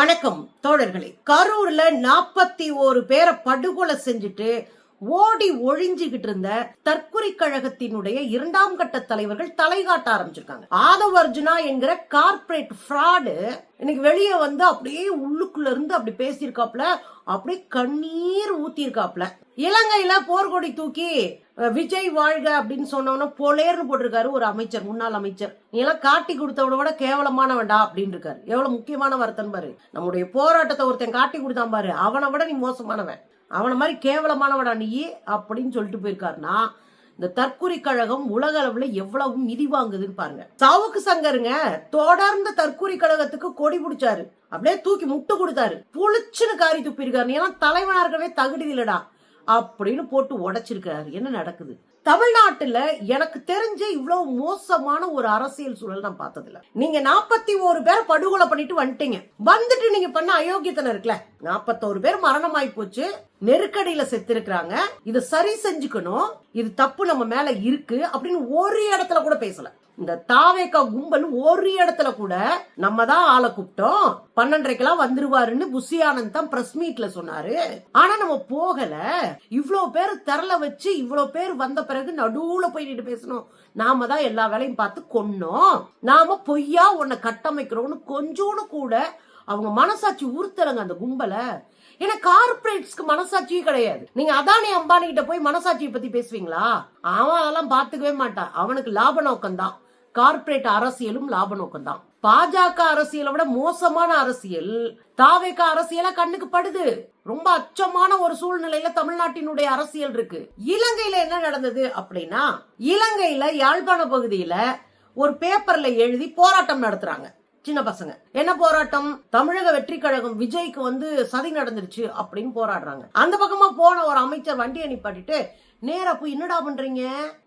வணக்கம் தோழர்களே. கரூர்ல நாற்பத்தி ஒரு பேரை படுகொலை செஞ்சுட்டு ஓடி ஒழிஞ்சுகிட்டு இருந்த தற்கொலை கழகத்தினுடைய இரண்டாம் கட்ட தலைவர்கள் தலை காட்ட ஆரம்பிச்சிருக்காங்க. ஆதவ அர்ஜுனா என்கிற கார்ப்பரேட் ஃப்ராடு இன்னைக்கு வெளியே வந்து அப்படியே உள்ளுக்குள்ள இருந்து அப்படி பேசியிருக்காப்ல அப்படியே கண்ணீர் ஊத்திருக்காப்ல இலங்கையில போர்க்கொடி தூக்கி விஜய் வாழ்க அப்படின்னு சொன்னவன போலேர்னு போட்டிருக்காரு ஒரு அமைச்சர் முன்னாள் அமைச்சர். நீ எல்லாம் காட்டி கொடுத்தவன விட கேவலமானவன்டா அப்படின்னு இருக்காரு எவ்வளவு முக்கியமான வார்த்தைன்னு பாரு. நம்முடைய போராட்டத்தை ஒருத்தன் காட்டி கொடுத்தான் பாரு. அவனை விட நீ மோசமானவன். அவனை மாதிரி கேவலமானவடா நீ அப்படின்னு சொல்லிட்டு போயிருக்காருன்னா இந்த தற்கொலை கழகம் உலக அளவுல எவ்வளவு மிதி வாங்குதுன்னு பாருங்க. சாவுக்கு சங்கருங்க தொடர்ந்து தற்கொலை கழகத்துக்கு கொடி பிடிச்சாரு. அப்படியே தூக்கி முட்டு கொடுத்தாரு. புளிச்சுன்னு காரி துப்பிருக்காரு ஏன்னா தலைவனா இருக்கவே தகுதி இல்லடா அப்படின்னு போட்டு உடைச்சிருக்காரு என்ன நடக்குது? தமிழ்நாட்டுல எனக்கு தெரிஞ்ச இவ்வளவு மோசமான ஒரு அரசியல் சூழல் நான் பார்த்ததில்ல. நீங்க நாற்பத்தி ஒரு பேர் படுகொலை பண்ணிட்டு வந்துட்டீங்க. வந்துட்டு நீங்க பண்ண அயோக்கியத்தனம் இருக்குல்ல? நாற்பத்தோரு பேர் மரணமாயி போச்சு. நெருக்கடியில செத்து இதை சரி செஞ்சுக்கணும். இது தப்பு நம்ம மேல இருக்கு அப்படின்னு ஒரு இடத்துல கூட பேசல. இந்த தாவேக்கா கும்பல் ஒரு இடத்துல கூட நம்ம தான் ஆளை கூப்பிட்டோம். பன்னெண்டரைக்கெல்லாம் வந்துருவாருன்னு புஷி ஆனந்த் தான் பிரஸ் மீட்ல சொன்னாரு. ஆனா நம்ம போகல. இவ்வளவு பேர் திரள வச்சு இவ்வளவு பேர் வந்த பிறகு நடுவுல போய் நின்று பேசணும். நாம தான் எல்லா வேலையும் பார்த்து கொன்னோம் நாம பொய்யா உன்னை கட்டமைக்கிறோம்னு கொஞ்சோன்னு கூட அவங்க மனசாட்சி உறுத்தலங்க அந்த கும்பலை. ஏன்னா கார்பரேட்ஸ்க்கு மனசாட்சியே கிடையாது. நீங்க அதானி அம்பானி கிட்ட போய் மனசாட்சியை பத்தி பேசுவீங்களா? அவன் அதெல்லாம் பாத்துக்கவே மாட்டான். அவனுக்கு லாப நோக்கம் தான் கார்பரேட் அரசியலும் லாப நோக்கம் தான் பாஜக அரசியலை விட மோசமான அரசியல் தாவேக அரசியலா கண்ணுக்கு படுது. ரொம்ப அச்சமான ஒரு சூழ்நிலையில தமிழ்நாட்டினுடைய அரசியல் இருக்கு. இலங்கையில என்ன நடந்தது அப்படின்னா இலங்கையில யாழ்ப்பாண பகுதியில ஒரு பேப்பர்ல எழுதி போராட்டம் நடத்துறாங்க. சின்ன பசங்க. என்ன போராட்டம்? தமிழக வெற்றி கழகம் விஜய்க்கு வந்து சதி நடந்துருச்சு அப்படின்னு போராடுறாங்க. அந்த பக்கமா போன ஒரு அமைச்சர் வண்டியை நிப்பாட்டிட்டு நேரா போய் என்னடா பண்றீங்க?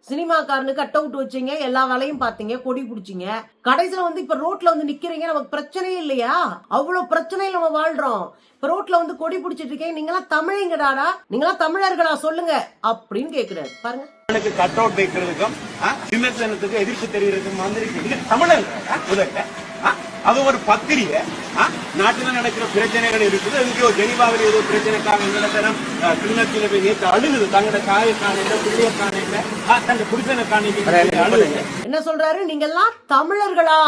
சினிமாக்காரனுக்கு கட் அவுட் வச்சீங்க எல்லா வேலையும் பாத்தீங்க கொடி பிடிச்சீங்க. கடைசியில வந்து இப்ப ரோட்ல வந்து நிக்கிறீங்க நமக்கு பிரச்சனையே இல்லையா? அவ்வளவு பிரச்சனையில நம்ம வாழ்றோம். இப்ப ரோட்ல வந்து கொடி பிடிச்சிட்டு இருக்கீங்க நீங்களாம் தமிழங்கடாடா? நீங்களாம் தமிழர்களா சொல்லுங்க அப்படின்னு கேக்குறாரு. பாருங்க. கட் அவுட் வைக்கிறதுக்கும் சின்னத்தனத்துக்கு எதிர்ப்பு தெரிகிறதுக்கும் வந்திருக்கு தமிழர் அது ஒரு பத்திரிகை. நாட்டுல நடக்கிற பிரச்சனைகள் இருக்குது. அதுக்கு ஒரு ஜெனிவாவில் ஏதோ பிரச்சனைக்காக எங்களை தரம் கிண்ணத்தில் போய் நேற்று அழுகுது. தங்களோட காய காணையில பிள்ளைய காணையில தங்க புருஷனை காணைக்கு அழுகுது என்ன சொல்றாரு? நீங்க எல்லாம் தமிழர்களா?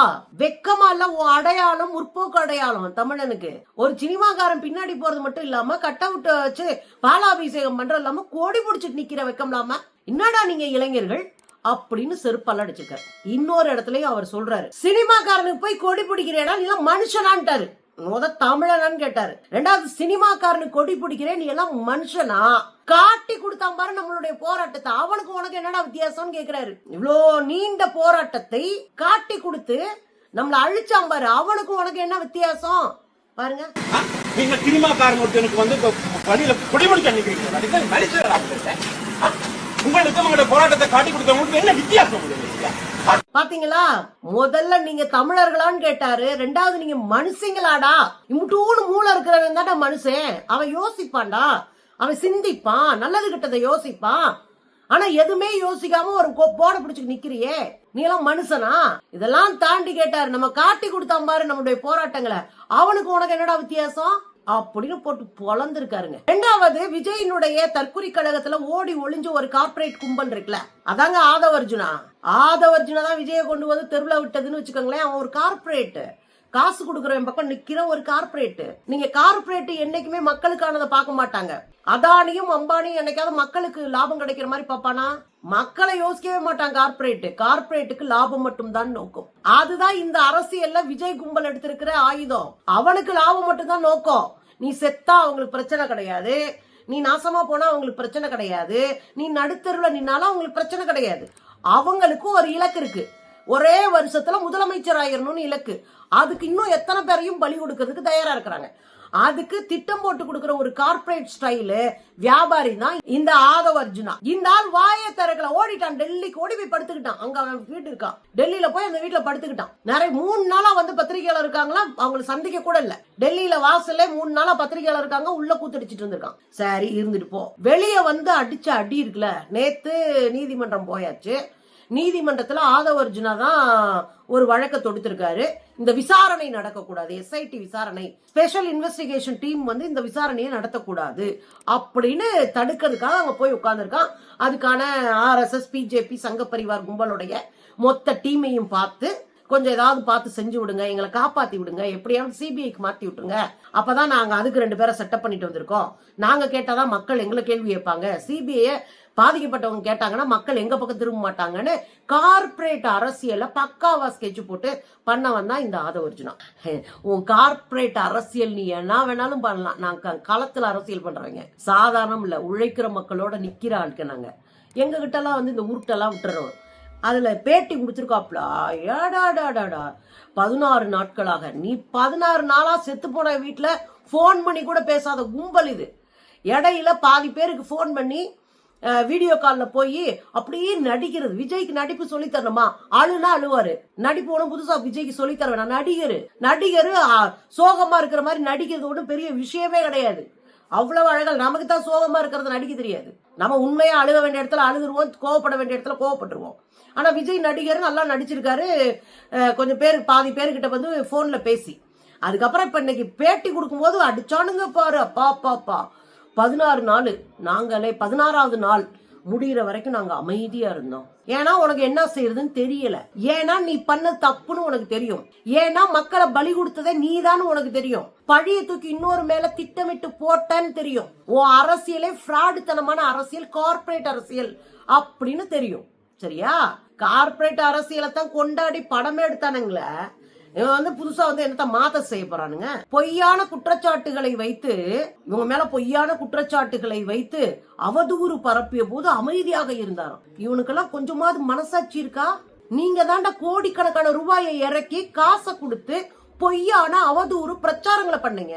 வெக்கமா இல்ல உன் அடையாளம் முற்போக்கு அடையாளம் தமிழனுக்கு. ஒரு சினிமாக்காரன் பின்னாடி போறது மட்டும் இல்லாம கட் அவுட் வச்சு பாலாபிஷேகம் பண்றது இல்லாம கோடி பிடிச்சிட்டு நிக்கிற வெக்கம் இல்லாம என்னடா நீங்க இளைஞர்கள்? அப்படின்னு செருப்பால் அடிச்சிருக்காரு இன்னொரு இடத்துலயும் அவர் சொல்றாரு சினிமாக்காரனுக்கு போய் கொடி பிடிக்கிறேனா? நீ எல்லாம் மனுஷனான்ட்டாரு. முத தமிழனான்னு கேட்டாரு. ரெண்டாவது சினிமாக்காரனுக்கு கொடி பிடிக்கிறேன் நீ எல்லாம் மனுஷனா? காட்டி கொடுத்தான் பாரு நம்மளுடைய போராட்டத்தை. அவனுக்கு உனக்கு என்னடா வித்தியாசம்னு கேக்குறாரு. இவ்வளோ நீண்ட போராட்டத்தை காட்டி கொடுத்து நம்மள அழிச்சான் பாரு. அவனுக்கு உனக்கு என்ன வித்தியாசம்? பாருங்க. நீங்க சினிமாக்காரன் ஒருத்தனுக்கு வந்து வழியில குடிமடிக்க உங்களுக்கு உங்களோட போராட்டத்தை காட்டி கொடுத்தவங்களுக்கு என்ன வித்தியாசம்? பாத்தீங்களா? முதல்ல நீங்க தமிழர்களான்னு கேட்டாரு. ரெண்டாவது நீங்க மனுஷங்களாடா. இமுட்டூன்னு மூளை இருக்கிறவன் தான்டா மனுஷன். அவன் யோசிப்பான்டா. அவன் சிந்திப்பான். நல்லது கிட்டதை யோசிப்பான். ஆனா எதுவுமே யோசிக்காம ஒரு கொ- போட பிடிச்சு நிக்கிறியே. நீ எல்லாம் மனுஷனா? இதெல்லாம் தாண்டி கேட்டாரு. நம்ம காட்டி கொடுத்தான் பாரு நம்மளுடைய போராட்டங்களை. அவனுக்கு உனக்கு என்னடா வித்தியாசம்? அப்படின்னு போட்டு பொழந்திருக்காருங்க. ரெண்டாவது விஜயினுடைய தற்குறி கழகத்துல ஓடி ஒளிஞ்சு ஒரு கார்ப்பரேட் கும்பல் இருக்குல்ல அதாங்க ஆதவர்ஜுனா ஆதவர்ஜுனா தான் விஜய கொண்டு வந்து தெருவில் விட்டதுன்னு வச்சுக்கோங்களேன் அவன் ஒரு கார்பரேட் காசு கொடுக்குறவன் பக்கம் நிக்கிற ஒரு கார்பரேட் நீங்க கார்பரேட் என்னைக்குமே மக்களுக்கானதை பார்க்க மாட்டாங்க. அதானியும் அம்பானியும் என்னைக்காவது மக்களுக்கு லாபம் கிடைக்கிற மாதிரி பார்ப்பானா? மக்களை யோசிக்கவே மாட்டான் கார்பரேட் கார்ப்பரேட்டுக்கு லாபம் மட்டும்தான் நோக்கம். அதுதான் இந்த அரசியல்ல விஜய் கும்பல் எடுத்திருக்கிற ஆயுதம். அவனுக்கு லாபம் மட்டும்தான் நோக்கம். நீ செத்தா அவங்களுக்கு பிரச்சனை கிடையாது. நீ நாசமா போனா அவங்களுக்கு பிரச்சனை கிடையாது. நீ நடுத்தருவில் நின்னாலும் அவங்களுக்கு பிரச்சனை கிடையாது. அவங்களுக்கும் ஒரு இலக்கு இருக்கு. ஒரே வருஷத்துல முதலமைச்சர் ஆயிரணும்னு இலக்கு. அதுக்கு இன்னும் எத்தனை பேரையும் பலி கொடுக்கறதுக்கு தயாரா இருக்கிறாங்க. அதுக்கு திட்டம் போட்டு கொடுக்கிற ஒரு கார்ப்பரேட் ஸ்டைலு வியாபாரி தான் இந்த ஆதவ அர்ஜுனா. இந்த ஆள் வாயை திறக்கல. ஓடிட்டான். டெல்லிக்கு ஓடி போய் படுத்துக்கிட்டான். அங்க அவன் வீடு இருக்கான். டெல்லியில போய் அந்த வீட்டுல படுத்துக்கிட்டான். நிறைய மூணு நாளா வந்து பத்திரிகையாளர் இருக்காங்களா? அவங்களை சந்திக்க கூட இல்ல. டெல்லியில வாசல்ல மூணு நாளா பத்திரிகையாளர் இருக்காங்க. உள்ள கூத்தடிச்சிட்டு இருந்திருக்கான். சரி இருந்துட்டு போ. வெளியே வந்து அடிச்ச அடி இருக்குல்ல. நேத்து நீதிமன்றம் போயாச்சு. நீதிமன்றத்துல ஆதவர்ஜுனா தான் ஒரு வழக்கை தொடுத்திருக்காரு. இந்த விசாரணை நடக்கக்கூடாது. எஸ்ஐடி விசாரணை. ஸ்பெஷல் இன்வெஸ்டிகேஷன் டீம் வந்து இந்த விசாரணையை நடத்தக்கூடாது அப்படின்னு தடுக்கிறதுக்காக அங்க போய் உட்காந்துருக்கான் அதுக்கான ஆர்எஸ்எஸ் பிஜேபி சங்க பரிவார் கும்பலுடைய மொத்த டீமையும் பார்த்து கொஞ்சம் ஏதாவது பார்த்து செஞ்சு விடுங்க எங்களை காப்பாத்தி விடுங்க எப்படியாவது சிபிஐக்கு மாத்தி விட்டுருங்க. அப்பதான் நாங்க அதுக்கு ரெண்டு பேரை செட்டப் பண்ணிட்டு வந்திருக்கோம். நாங்க கேட்டாதான் மக்கள் எங்களை கேள்வி கேட்பாங்க. சிபிஐ பாதிக்கப்பட்டவங்க கேட்டாங்கன்னா மக்கள் எங்க பக்கம் திரும்ப மாட்டாங்கன்னு கார்ப்பரேட் அரசியல பக்காவா ஸ்கெட்ச் போட்டு பண்ணவன் தான் இந்த ஆதவர்ஜுனா உன் கார்ப்பரேட் அரசியல் நீ என்ன வேணாலும் பண்ணலாம். நாங்க க- களத்துல அரசியல் பண்றவங்க சாதாரணம் இல்ல உழைக்கிற மக்களோட நிக்கிற ஆட்கள் நாங்க. எங்க கிட்ட எல்லாம் வந்து இந்த உருட்டெல்லாம் விட்டுறோம். அதில் பேட்டி கொடுத்துருக்காப்ல. ஏடாடாடாடா பதினாறு நாட்களாக. நீ பதினாறு நாளாக செத்து போன வீட்டில் ஃபோன் பண்ணி கூட பேசாத கும்பல் இது. இடையில பாதி பேருக்கு ஃபோன் பண்ணி வீடியோ காலில் போய் அப்படியே நடிக்கிறது. விஜய்க்கு நடிப்பு சொல்லி தரணுமா? அழுனா அழுவாரு. நடிப்பு ஒன்றும் புதுசா விஜய்க்கு சொல்லி தர வேணாம். நடிகர். நடிகர் சோகமாக சோகமா இருக்கிற மாதிரி நடிக்கிறது ஒன்றும் பெரிய விஷயமே கிடையாது. அவ்வளவு அழகாக நமக்கு தான் சோகமாக இருக்கிறது நடிக்க தெரியாது. நம்ம உண்மையாக அழுக வேண்டிய இடத்துல அழுகுருவோம் கோவப்பட வேண்டிய இடத்துல கோவப்பட்டுருவோம். ஆனால் விஜய் நடிகர் நல்லா நடிச்சிருக்காரு. கொஞ்சம் பேர் பாதி பேர்கிட்ட வந்து ஃபோனில் பேசி. அதுக்கப்புறம் இப்போ இன்னைக்கு பேட்டி கொடுக்கும்போது அடிச்சானுங்க பாரு. அப்பா அப்பா அப்பா. பதினாறு நாள். நாங்களே பதினாறாவது நாள் முடிகிற வரைக்கும் நாங்க அமைதியா இருந்தோம். ஏன்னா உனக்கு என்ன செய்யறதுன்னு தெரியல. ஏன்னா நீ பண்ண தப்புன்னு உனக்கு தெரியும். ஏன்னா மக்களை பலி கொடுத்ததே நீதான்னு உனக்கு தெரியும். பழிய தூக்கி இன்னொரு மேல திட்டமிட்டு போட்டேன்னு தெரியும். ஓ அரசியலே ஃப்ராடுத்தனமான அரசியல் கார்ப்பரேட் அரசியல் அப்படின்னு தெரியும். சரியா? கார்ப்பரேட் அரசியலை தான் கொண்டாடி படமே எடுத்தானுங்களே. இவன் வந்து புதுசா வந்து என்னத்த மாத்த செய்ய போறானுங்க? பொய்யான குற்றச்சாட்டுகளை வைத்து இவங்க மேல பொய்யான குற்றச்சாட்டுகளை வைத்து அவதூறு பரப்பிய போது அமைதியாக இருந்தாராம். இவனுக்கெல்லாம் கொஞ்சமாவது மனசாட்சி இருக்கா? நீங்க தாண்டா கோடிக்கணக்கான ரூபாயை இறக்கி காசை கொடுத்து பொய்யான அவதூறு பிரச்சாரங்களை பண்ணுங்க.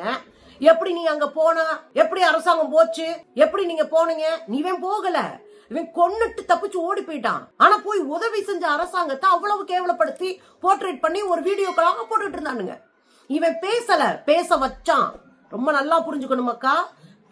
எப்படி நீ அங்க போன? எப்படி அரசாங்கம் போச்சு? எப்படி நீங்க போனீங்க? நீவே போகல. இவன் கொன்னுட்டு தப்பிச்சு ஓடி போயிட்டான். ஆனா போய் உதவி செஞ்ச அரசாங்கத்தை அவ்வளவு கேவலப்படுத்தி போர்ட்ரேட் பண்ணி ஒரு வீடியோக்களாக போட்டுட்டு இருந்தானுங்க. இவன் பேசல பேச வச்சான். ரொம்ப நல்லா புரிஞ்சுக்கணும் மக்கா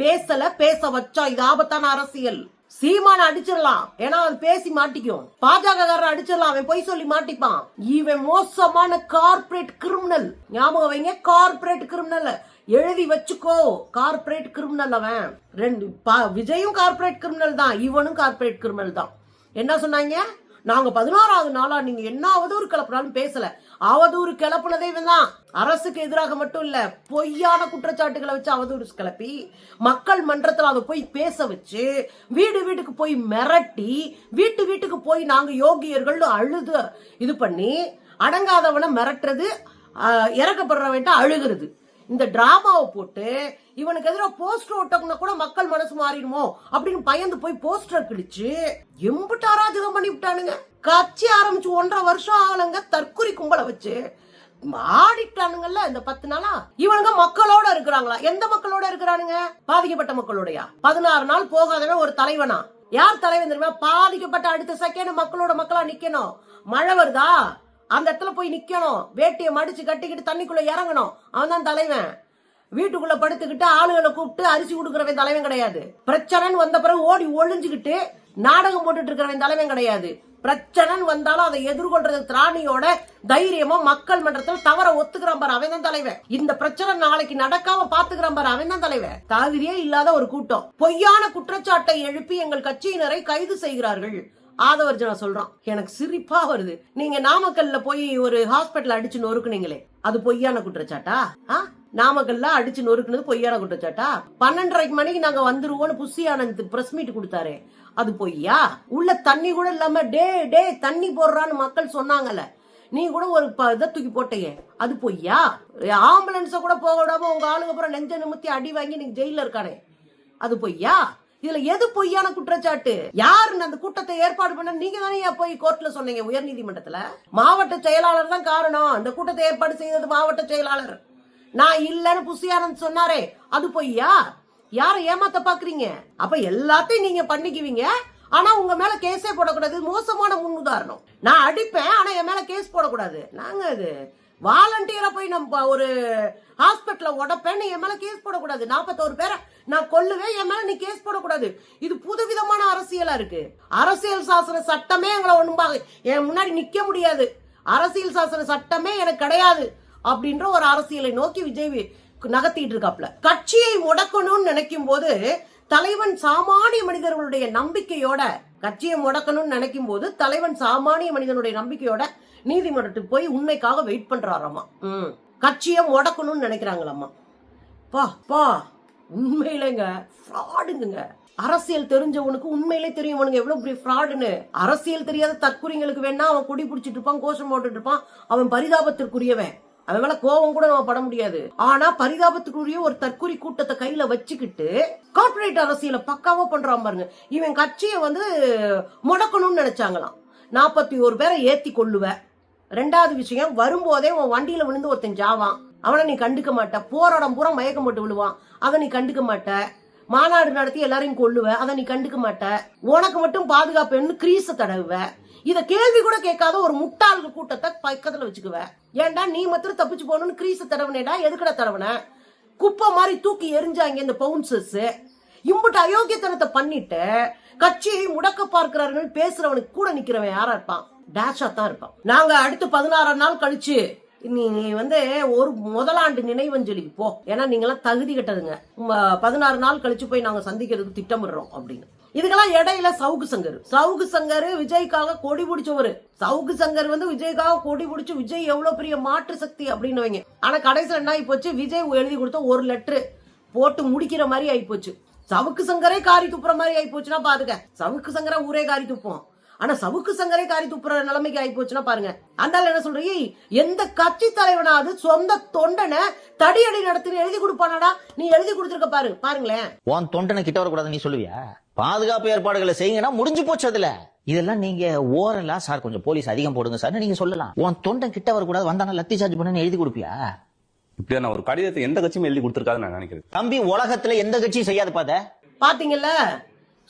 பேசல பேச வச்சான் இது ஆபத்தான அரசியல். சீமான அடிச்சிடலாம். ஏன்னா அது பேசி மாட்டிக்கும். பாஜக காரன் அடிச்சிடலாம். அவன் பொய் சொல்லி மாட்டிப்பான். இவன் மோசமான கார்பரேட் கிரிமினல் ஞாபகம் வைங்க கார்பரேட் கிரிமினல் எழுதி வச்சுக்கோ. கார்ப்பரேட் கிரிமினல் அவன். ரெண்டு பா- விஜயும் கார்ப்பரேட் கிரிமினல் தான். இவனும் கார்பரேட் கிரிமினல் தான். என்ன சொன்னாங்க? நாங்க பதினாறாவது நாளா நீங்க என்ன அவதூறு கிளப்புனாலும் பேசல. அவதூறு கிளப்புனதே இவன் தான் அரசுக்கு எதிராக மட்டும் இல்ல பொய்யான குற்றச்சாட்டுகளை வச்சு அவதூறு கிளப்பி மக்கள் மன்றத்துல அதை போய் பேச வச்சு வீடு வீட்டுக்கு போய் மிரட்டி வீட்டு வீட்டுக்கு போய் நாங்க யோகியர்கள் அழுது இது பண்ணி அடங்காதவனை மிரட்டுறது ஆஹ், இறக்கப்படுறவன்ட்ட அழுகிறது. இந்த டிராமாவை போட்டு இவனுக்கு எதிராக போஸ்டர் ஓட்டக்குனா கூட மக்கள் மனசு மாறிடுமோ அப்படின்னு பயந்து போய் போஸ்டர் கிழிச்சு எம்பிட்டு அராஜகம் பண்ணி விட்டானுங்க. கட்சி ஆரம்பிச்சு ஒன்றரை வருஷம் ஆகலங்க தற்கொலை கும்பலை வச்சு ஆடிட்டானுங்கல்ல இந்த பத்து நாளா? இவனுங்க மக்களோட இருக்கிறாங்களா? எந்த மக்களோட இருக்கிறானுங்க? பாதிக்கப்பட்ட மக்களோடயா? பதினாறு நாள் போகாதவன் ஒரு தலைவனா? யார் தலைவன் தெரியுமா? பாதிக்கப்பட்ட அடுத்த செகண்ட் மக்களோட மக்களா நிக்கணும். மழை வருதா? அந்த இடத்துல போய் நிக்கணும். வேட்டியை மடிச்சு கட்டிக்கிட்டு தண்ணிக்குள்ள இறங்கணும். அவன் தான் தலைவன். வீட்டுக்குள்ள படுத்துக்கிட்டு ஆளுகளை கூப்பிட்டு அரிசி கொடுக்கறவன் தலைவன் கிடையாது. பிரச்சனைன்னு வந்த பிறகு ஓடி ஒழிஞ்சுக்கிட்டு நாடகம் போட்டுட்டு இருக்கிறவன் தலைவன் கிடையாது. பிரச்சனைன்னு வந்தாலும் அதை எதிர்கொள்றது திராணியோட தைரியமா மக்கள் மன்றத்தில் தவற ஒத்துக்கிறான் பாரு அவன் தான் தலைவன். இந்த பிரச்சனை நாளைக்கு நடக்காம பாத்துக்கிறான் பாரு அவன் தான் தலைவன். தகுதியே இல்லாத ஒரு கூட்டம். பொய்யான குற்றச்சாட்டை எழுப்பி எங்கள் கட்சியினரை கைது செய்கிறார்கள். ஆதவர்ஜனா சொல்றான் எனக்கு சிரிப்பா வருது. நீங்க நாமக்கல்ல போய் ஒரு ஹாஸ்பிட்டல் அடிச்சு நொறுக்குனீங்களே அது பொய்யான குற்றச்சாட்டா? ஆ? நாமக்கல்ல அடிச்சு நொறுக்குனது பொய்யான குற்றச்சாட்டா? பன்னெண்டரை மணிக்கு நாங்க வந்துருவோம்னு புஷி ஆனந்த் பிரஸ் மீட் கொடுத்தாரு அது பொய்யா? உள்ள தண்ணி கூட இல்லாம டே டே தண்ணி போடுறான்னு மக்கள் சொன்னாங்கல்ல நீ கூட ஒரு ப- இதை தூக்கி போட்டீங்க அது பொய்யா? ஆம்புலன்ஸ கூட போக விடாம உங்க ஆளுங்க அப்புறம் நெஞ்ச நிமித்தி அடி வாங்கி நீங்க ஜெயில இருக்கானே அது பொய்யா? இதுல எது பொய்யான குற்றச்சாட்டு? யாரு அந்த கூட்டத்தை ஏற்பாடு பண்ண நீங்க தானே போய் கோர்ட்ல சொன்னீங்க உயர்நீதிமன்றத்துல? மாவட்ட செயலாளர் தான் காரணம். அந்த கூட்டத்தை ஏற்பாடு செய்தது மாவட்ட செயலாளர். நான் இல்லன்னு புசியானந்த் சொன்னாரே அது பொய்யா? யாரை ஏமாத்த பாக்குறீங்க? அப்ப எல்லாத்தையும் நீங்க பண்ணிக்குவீங்க. ஆனா உங்க மேல கேஸே போடக்கூடாது. மோசமான முன் உதாரணம் நான் அடிப்பேன் ஆனா என் மேல கேஸ் போடக்கூடாது. நாங்க அது வாலண்டியரா போய் நம்ம ஒரு ஹாஸ்பிட்டல உடப்பேன்னு என் மேல கேஸ் போடக்கூடாது. நாற்பத்தோரு பேரை நான் கொல்லுவேன் என் மேல நீ கேஸ் போடக்கூடாது. இது புதுவிதமான அரசியலா இருக்கு. அரசியல் சாசன சட்டமே எங்களை ஒண்ணும்பாங்க என் முன்னாடி நிக்க முடியாது. அரசியல் சாசன சட்டமே எனக்கு கிடையாது அப்படின்ற ஒரு அரசியலை நோக்கி விஜய் நகர்த்திட்டு இருக்காப்ல கட்சியை முடக்கணும்னு நினைக்கும் போது தலைவன் சாமானிய மனிதர்களுடைய நம்பிக்கையோட கட்சியை முடக்கணும்னு நினைக்கும் போது தலைவன் சாமானிய மனிதனுடைய நம்பிக்கையோட நீதிமன்றத்துக்கு போய் உண்மைக்காக வெயிட் பண்றாராமா? ம். கட்சியை முடக்கணும்னு நினைக்கிறாங்களாமா? பா பா. உண்மையிலேங்க ஃப்ராடுங்க அரசியல் தெரிஞ்சவனுக்கு உண்மையிலே தெரியும். அவனுக்கு எவ்வளவு பெரிய ஃப்ராடுன்னு அரசியல் தெரியாத தற்குறிங்களுக்கு வேணா அவன் கொடி பிடிச்சிட்டு இருப்பான் கோஷம் போட்டுட்டு இருப்பான். அவன் பரிதாபத்திற்குரியவன். அவன் மேல கோபம் கூட நம்ம பட முடியாது. ஆனா பரிதாபத்துக்குரிய ஒரு தற்குறி கூட்டத்தை கையில வச்சுக்கிட்டு கார்பரேட் அரசியல பக்காவா பண்றான் பாருங்க. இவன் கட்சியை வந்து முடக்கணும்னு நினைச்சாங்களாம். நாற்பத்தி ஒரு பேரை ஏத்தி கொள்ளுவேன் ரெண்டாவது விஷயம் வரும்போதே உன் வண்டியில விழுந்து ஒருத்தன் ஜாவான். அவனை நீ கண்டுக்க மாட்ட. போராடம் பூரா மயக்கம் போட்டு விழுவான். அதை நீ கண்டுக்க மாட்ட. மாநாடு நடத்தி எல்லாரையும் கொல்லுவ. அதை நீ கண்டுக்க மாட்ட. உனக்கு மட்டும் பாதுகாப்புன்னு கிரீஸ தடவுவ. இத கேள்வி கூட கேட்காத ஒரு முட்டாள்கள் கூட்டத்தை பக்கத்துல வச்சுக்குவ. ஏன்டா நீ மாத்திரம் தப்பிச்சு போகணும்னு கிரீஸ தடவனேடா? எதுக்கட தடவன? குப்பை மாதிரி தூக்கி எரிஞ்சாங்க இந்த பவுன்சர்ஸ் இம்புட்டு அயோக்கியத்தனத்தை பண்ணிட்டு கட்சியை முடக்க பார்க்கிறாருன்னு பேசுறவனுக்கு கூட நிக்கிறவன் யாரா இருப்பான்? டேஷா தான் இருப்பான் நாங்க அடுத்து பதினாறாம் நாள் கழிச்சு நீ வந்து ஒரு முதலாண்டு நினைவஞ்சலிக்கு போ. ஏன்னா நீங்களாம் தகுதி கட்டதுங்க. பதினாறு நாள் கழிச்சு போய் நாங்க சந்திக்கிறதுக்கு திட்டமிடுறோம் அப்படின்னு. இதுக்கெல்லாம் இடையில சவுக்கு சங்கர். சவுக்கு சங்கர் விஜய்க்காக கொடி பிடிச்சவரு. சவுக்கு சங்கர் வந்து விஜய்க்காக கொடி பிடிச்சு விஜய் எவ்வளவு பெரிய மாற்று சக்தி அப்படின்னு வைங்க ஆனா கடைசியில் என்ன ஆகி போச்சு விஜய் எழுதி கொடுத்த ஒரு லெட்ரு போட்டு முடிக்கிற மாதிரி ஆகி போச்சு சவுக்கு சங்கரே காரி துப்புற மாதிரி ஆகி போச்சுன்னா பாருங்க சவுக்கு சங்கரை ஊரே காரி துப்போம் ஆனா சவுக்கு சங்கரே காரி துப்புற நிலைமைக்கு ஆகி போச்சுன்னா பாருங்க. அதனால என்ன சொல்றீங்க எந்த கட்சி தலைவனாவது சொந்த தொண்டனை தடியடி நடத்தின்னு எழுதி கொடுப்பானடா? நீ எழுதி கொடுத்துருக்க பாரு பாருங்களேன். உன் தொண்டனை கிட்ட வரக்கூடாது நீ சொல்லுவியா? பாதுகாப்பு ஏற்பாடுகளை செய்யுங்கன்னா முடிஞ்சு போச்சு அதுல. இதெல்லாம் நீங்க ஓரலா சார் கொஞ்சம் போலீஸ் அதிகம் போடுங்க சார் நீங்க சொல்லலாம். உன் தொண்டன் கிட்ட வரக்கூடாது வந்தானா லத்தி சார்ஜ் பண்ணு எழுதி கொடுப்பியா? இப்படியான ஒரு கடிதத்தை எந்த கட்சியும் எழுதி கொடுத்துருக்காது நான் நினைக்கிறேன். தம்பி உலகத்துல எந்த கட்சியும் செய்யாது பாத பாத்தீங்கல்ல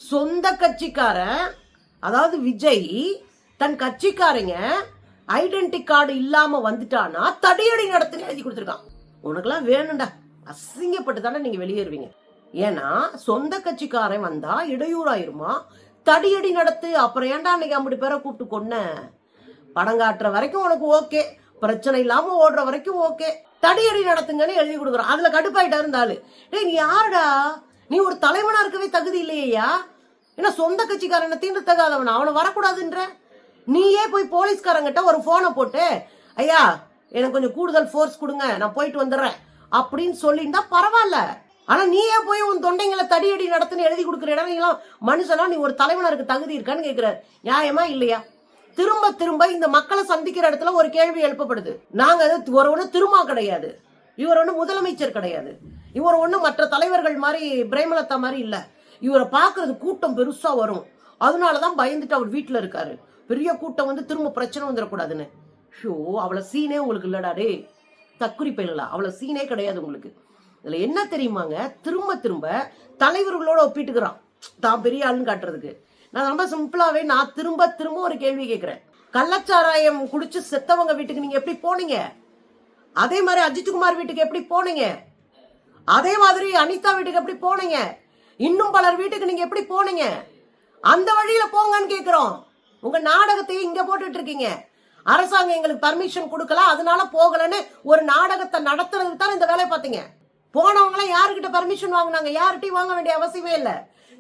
சொந்த கட்சிக்காரன் அதாவது விஜய் தன் கட்சிக்காரங்க ஐடென்டி கார்டு இல்லாம வந்துட்டானா தடியடி நடத்துன்னு எழுதி கொடுத்துருக்கான். உனக்கெல்லாம் வேணும்டா. அசிங்கப்பட்டு தானே நீங்க வெளியேறுவீங்க. ஏன்னா சொந்த கட்சிக்காரன் வந்தா இடையூறாயிருமா தடியடி நடத்து அப்புறம் ஏன்டா அன்னைக்கு அப்படி பேரை கூப்பிட்டு கொன்ன? படம் காட்டுற வரைக்கும் உனக்கு ஓகே. பிரச்சனை இல்லாம ஓடுற வரைக்கும் ஓகே. தடியடி நடத்துங்கன்னு எழுதி கொடுக்குறான். அதுல கடுப்பாயிட்டா இருந்தாலு டேய் நீ யாருடா? நீ ஒரு தலைவனா இருக்கவே தகுதி இல்லையா ஏன்னா சொந்த கட்சிக்காரனை தீண்டு தகாதவன் அவனை வரக்கூடாதுன்ற? நீயே போய் போலீஸ்காரங்கிட்ட ஒரு போனை போட்டு ஐயா எனக்கு கொஞ்சம் கூடுதல் ஃபோர்ஸ் கொடுங்க நான் போயிட்டு வந்துடுறேன். அப்படின்னு சொல்லியிருந்தா பரவாயில்ல. ஆனா நீயே போய் உன் தொண்டைங்களை தடியடி நடத்துன்னு எழுதி கொடுக்குற இடம் மனுஷனா நீ ஒரு தலைவனருக்கு தகுதி இருக்கான்னு கேக்குறாரு நியாயமா இல்லையா? திரும்ப திரும்ப இந்த மக்களை சந்திக்கிற இடத்துல ஒரு கேள்வி எழுப்பப்படுது. நாங்க அது ஒரு ஒண்ணு திருமா கிடையாது. இவர் ஒண்ணு முதலமைச்சர் கிடையாது. இவர் ஒண்ணு மற்ற தலைவர்கள் மாதிரி பிரேமலதா மாதிரி இல்லை. இவரை பார்க்கறது கூட்டம் பெருசாக வரும். அதனால தான் பயந்துட்டு அவர் வீட்டில் இருக்காரு. பெரிய கூட்டம் வந்து திரும்ப பிரச்சனை வந்துடக்கூடாதுன்னு ஷோ அவளை சீனே உங்களுக்கு இல்லடா டே தக்குறி பயிலா அவளை சீனே கிடையாது உங்களுக்கு. இதில் என்ன தெரியுமாங்க? திரும்ப திரும்ப தலைவர்களோட ஒப்பிட்டுக்கிறான். தான் பெரிய ஆளுன்னு காட்டுறதுக்கு. நான் ரொம்ப சிம்பிளாகவே நான் திரும்ப திரும்ப ஒரு கேள்வி கேட்குறேன் கள்ளச்சாராயம் குடிச்சு செத்தவங்க வீட்டுக்கு நீங்கள் எப்படி போனீங்க? அதே மாதிரி அஜித்குமார் வீட்டுக்கு எப்படி போனீங்க? அதே மாதிரி அனிதா வீட்டுக்கு எப்படி போனீங்க? இன்னும் பலர் வீட்டுக்கு நீங்க எப்படி போனீங்க? அந்த வழியில போங்கன்னு கேக்குறோம். உங்க நாடகத்தையும் இங்க போட்டுட்டு இருக்கீங்க. அரசாங்கம் எங்களுக்கு பர்மிஷன் கொடுக்கல அதனால போகலன்னு ஒரு நாடகத்தை நடத்துறதுக்கு தான் இந்த வேலையை பார்த்தீங்க. போனவங்களாம் யாருக்கிட்ட பர்மிஷன் வாங்கினாங்க? யார்கிட்டயும் வாங்க வேண்டிய அவசியமே இல்ல.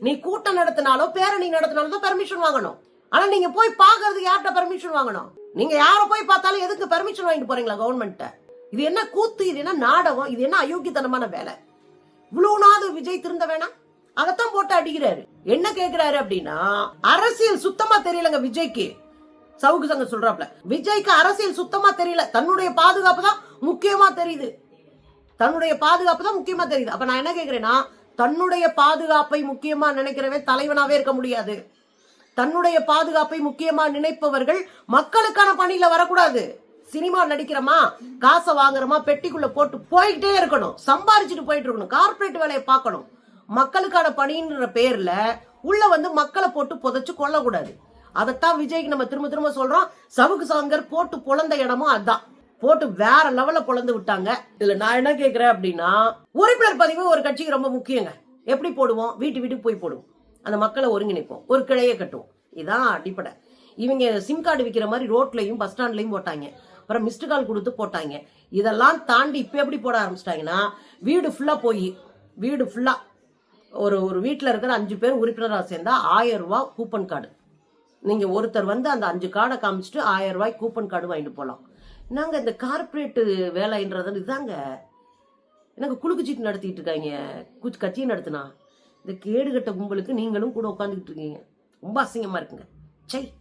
நீ கூட்டம் நடத்தினாலோ பேரணி நடத்தினாலும் தான் பர்மிஷன் வாங்கணும். ஆனா நீங்க போய் பாக்குறதுக்கு யார்கிட்ட பர்மிஷன் வாங்கணும்? நீங்க யார போய் பார்த்தாலும் எதுக்கு பர்மிஷன் வாங்கிட்டு போறீங்களா கவர்மெண்ட்ட இது என்ன கூத்து இது என்ன நாடகம் இது என்ன அயோக்கியத்தனமான வேலை? இவ்வளவு நாள் விஜய் திருந்த வேணாம். அதைத்தான் போட்டு அடிக்கிறாரு. என்ன கேக்குறாரு அப்படின்னா அரசியல் சுத்தமா தெரியலங்க விஜய்க்கு. சவுக்கு சங்க சொல்றாப்ல. விஜய்க்கு அரசியல் சுத்தமா தெரியல. தன்னுடைய பாதுகாப்பு தான் முக்கியமா தெரியுது. தன்னுடைய பாதுகாப்பு தான் முக்கியமா தெரியுது. அப்ப நான் என்ன கேக்குறேன்னா தன்னுடைய பாதுகாப்பை முக்கியமா நினைக்கிறவன் தலைவனாவே இருக்க முடியாது. தன்னுடைய பாதுகாப்பை முக்கியமா நினைப்பவர்கள் மக்களுக்கான பணியில வரக்கூடாது. சினிமா நடிக்கிறோமா காசை வாங்குறோமா பெட்டிக்குள்ள போட்டு போயிட்டே இருக்கணும். சம்பாரிச்சுட்டு போயிட்டு இருக்கணும். கார்ப்பரேட் வேலையை பார்க்கணும். மக்களுக்கான பணின்ற பேர்ல உள்ள வந்து மக்களை போட்டு புதைச்சு கொல்லக்கூடாது. அதைத்தான் விஜய்க்கு நம்ம திரும்ப திரும்ப சொல்றோம். சவுக்கு சங்கர் போட்டு பொழந்த இடமும் அதான். போட்டு வேற லெவல்ல பொழந்து விட்டாங்க. இதுல நான் என்ன கேக்குறேன் அப்படின்னா உறுப்பினர் பதிவு ஒரு கட்சிக்கு ரொம்ப முக்கியங்க. எப்படி போடுவோம்? வீட்டு வீட்டுக்கு போய் போடுவோம். அந்த மக்களை ஒருங்கிணைப்போம். ஒரு கிளையை கட்டுவோம். இதான் அடிப்படை. இவங்க சிம் கார்டு விற்கிற மாதிரி ரோட்லயும் பஸ் ஸ்டாண்ட்லயும் போட்டாங்க. அப்புறம் மிஸ்டு கால் கொடுத்து போட்டாங்க. இதெல்லாம் தாண்டி இப்போ எப்படி போட ஆரம்பிச்சிட்டாங்கன்னா வீடு ஃபுல்லா போய் வீடு ஃபுல்லா ஒரு ஒரு வீட்டில் இருக்கிற அஞ்சு பேர் உறுப்பினராக சேர்ந்தால் ஆயிரம் ரூபா கூப்பன் கார்டு நீங்கள் ஒருத்தர் வந்து அந்த அஞ்சு கார்டை காமிச்சிட்டு ஆயிரம் ரூபாய் கூப்பன் கார்டு வாங்கிட்டு போகலாம் நாங்கள் இந்த கார்ப்பரேட்டு வேலைன்றது? இதாங்க. எனக்கு குலுக்கு நடத்திக்கிட்டு இருக்காங்க குச்சி கட்சியும் நடத்தினா. இந்த கேடுகட்ட கும்பலுக்கு நீங்களும் கூட உட்காந்துக்கிட்டு இருக்கீங்க. ரொம்ப அசிங்கமாக இருக்குங்க. சை